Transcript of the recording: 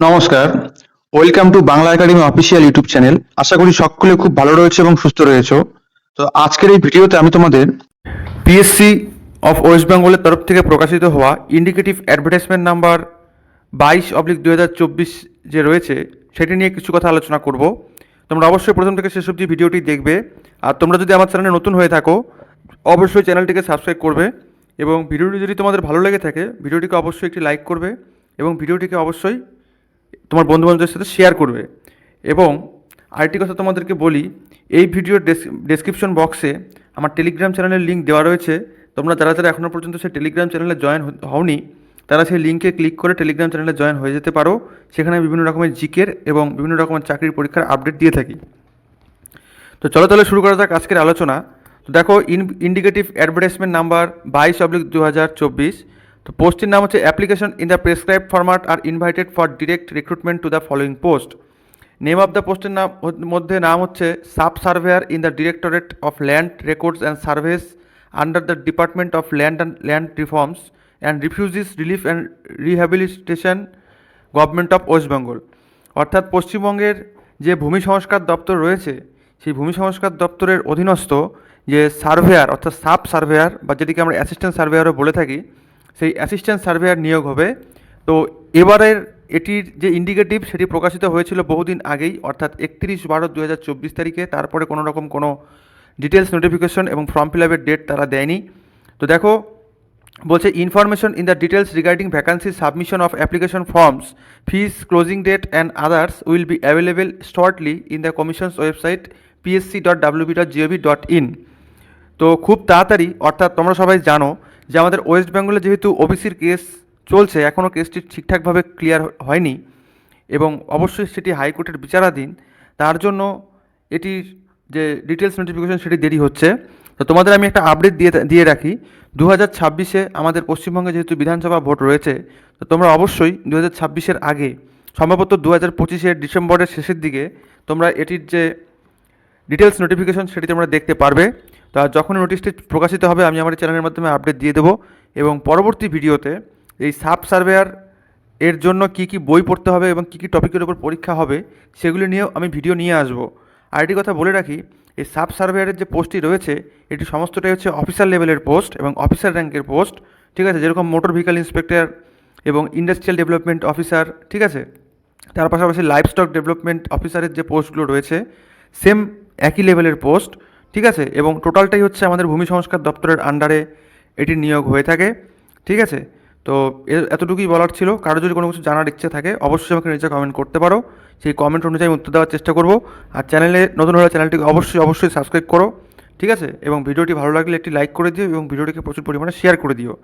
নমস্কার। Welcome to Bangla academy official YouTube channel. আশা করি সকলে খুব ভালো রয়েছে এবং সুস্থ রয়েছে। তো আজকের এই ভিডিওতে আমি তোমাদের পিএসসি অফ ওয়েস্ট বেঙ্গলের তরফ থেকে প্রকাশিত হওয়া ইন্ডিকেটিভ অ্যাডভার্টাইজমেন্ট নাম্বার বাইশ অবলিক দু হাজার চব্বিশ যে রয়েছে, সেটি নিয়ে কিছু কথা আলোচনা করব। তোমরা অবশ্যই প্রথম থেকে শেষ অবধি ভিডিওটি দেখবে। আর তোমরা যদি আমার চ্যানেলে নতুন হয়ে থাকো, অবশ্যই চ্যানেলটিকে সাবস্ক্রাইব করবে এবং ভিডিওটি যদি তোমাদের ভালো লেগে থাকে, ভিডিওটিকে অবশ্যই একটি লাইক করবে এবং ভিডিওটিকে অবশ্যই তোমার বন্ধুবান্ধবদের সাথে শেয়ার করবে। এবং আরেকটি কথা তোমাদেরকে বলি, এই ভিডিওর ডেসক্রিপশন বক্সে আমার টেলিগ্রাম চ্যানেলের লিঙ্ক দেওয়া রয়েছে। তোমরা যারা যারা এখনও পর্যন্ত সেই টেলিগ্রাম চ্যানেলে জয়েন হওনি, তারা সেই লিঙ্কে ক্লিক করে টেলিগ্রাম চ্যানেলে জয়েন হয়ে যেতে পারো। সেখানে বিভিন্ন রকমের জিকের এবং বিভিন্ন রকমের চাকরির পরীক্ষার আপডেট দিয়ে থাকি। তো চলো তাহলে শুরু করা যাক আজকের আলোচনা। তো দেখো ইন ইন্ডিকেটিভ অ্যাডভার্টাইজমেন্ট নাম্বার বাইশ অব্লিক দু হাজার চব্বিশ। তো পোস্টের নাম হচ্ছে application in the prescribe format R invited for direct recruitment to the following post name of the পোস্টের নাম মধ্যে নাম হচ্ছে sub surveyor in the directorate of land records and surveys under the department of land and land reforms and refugees, relief and rehabilitation government of West Bengal. অর্থাৎ পশ্চিমবঙ্গের যে ভূমি সংস্কার দপ্তর রয়েছে, সেই ভূমি সংস্কার দপ্তরের অধীনস্থ যে সার্ভেয়ার অর্থাৎ সাব সার্ভেয়ার বা যেটিকে আমরা অ্যাসিস্ট্যান্ট সার্ভেয়ারও বলে থাকি সেই অ্যাসিস্ট্যান্ট সার্ভেয়ার নিয়োগ হবে। তো এবারের এটির যে ইন্ডিকেটিভ সেটি প্রকাশিত হয়েছিল বহুদিন আগেই, অর্থাৎ একত্রিশ বারো দু তারিখে। তারপরে কোনো রকম কোনো ডিটেলস নোটিফিকেশন এবং ফর্ম ফিল আপের ডেট তারা দেয়নি। তো দেখো, বলছে information in the details regarding vacancy submission of application forms fees closing date and others will be available shortly in the commission's website PSC dot WB dot GOV dot in তো খুব তাড়াতাড়ি, অর্থাৎ তোমরা সবাই জানো যে আমাদের ওয়েস্ট বেঙ্গলে যেহেতু ওবিসির কেস চলছে এখনও কেসটি ঠিকঠাকভাবে ক্লিয়ার হয়নি এবং অবশ্যই সেটি হাইকোর্টের বিচারাধীন, তার জন্য এটির যে ডিটেলস নোটিফিকেশন সেটি দেরি হচ্ছে। তো তোমাদের আমি একটা আপডেট দিয়ে দিয়ে রাখি। দু হাজার ছাব্বিশে আমাদের পশ্চিমবঙ্গে যেহেতু বিধানসভা ভোট রয়েছে, তো তোমরা অবশ্যই দু হাজার ছাব্বিশের আগে, সম্ভবত দু হাজার পঁচিশের ডিসেম্বরের শেষের দিকে, তোমরা এটির যে ডিটেলস নোটিফিকেশন সেটি তোমরা দেখতে পারবে। তা যখনই নোটিশটি প্রকাশিত হবে, আমি আমার চ্যানেলের মাধ্যমে আপডেট দিয়ে দেবো এবং পরবর্তী ভিডিওতে এই সাব সার্ভেয়ার এর জন্য কি কি বই পড়তে হবে এবং কী কী টপিকের উপর পরীক্ষা হবে, সেগুলি নিয়েও আমি ভিডিও নিয়ে আসব। আর একটি কথা বলে রাখি, এই সাব সার্ভেয়ারের যে পোস্টটি রয়েছে, এটি সমস্তটাই হচ্ছে অফিসার লেভেলের পোস্ট এবং অফিসার র্যাঙ্কের পোস্ট ঠিক আছে? যেরকম মোটর ভেহিকাল ইন্সপেক্টর এবং ইন্ডাস্ট্রিয়াল ডেভেলপমেন্ট অফিসার ঠিক আছে? তার পাশাপাশি লাইফ স্টক ডেভেলপমেন্ট অফিসারের যে পোস্টগুলো রয়েছে সেম একই লেভেলের পোস্ট ঠিক আছে? এবং টোটালটাই হচ্ছে আমাদের ভূমি সংস্কার দপ্তরের আন্ডারে এটির নিয়োগ হয়ে থাকে, ঠিক আছে? তো এতটুকুই বলার ছিল। কারও যদি কোনো কিছু জানার ইচ্ছে থাকে, অবশ্যই আমাকে নিচে কমেন্ট করতে পারো। সেই কমেন্ট অনুযায়ী উত্তর দেওয়ার চেষ্টা করব। আর চ্যানেলে নতুন হলে চ্যানেলটিকে অবশ্যই অবশ্যই সাবস্ক্রাইব করো, ঠিক আছে? এবং ভিডিওটি ভালো লাগলে একটি লাইক করে দিও এবং ভিডিওটিকে প্রচুর পরিমাণে শেয়ার করে দিও।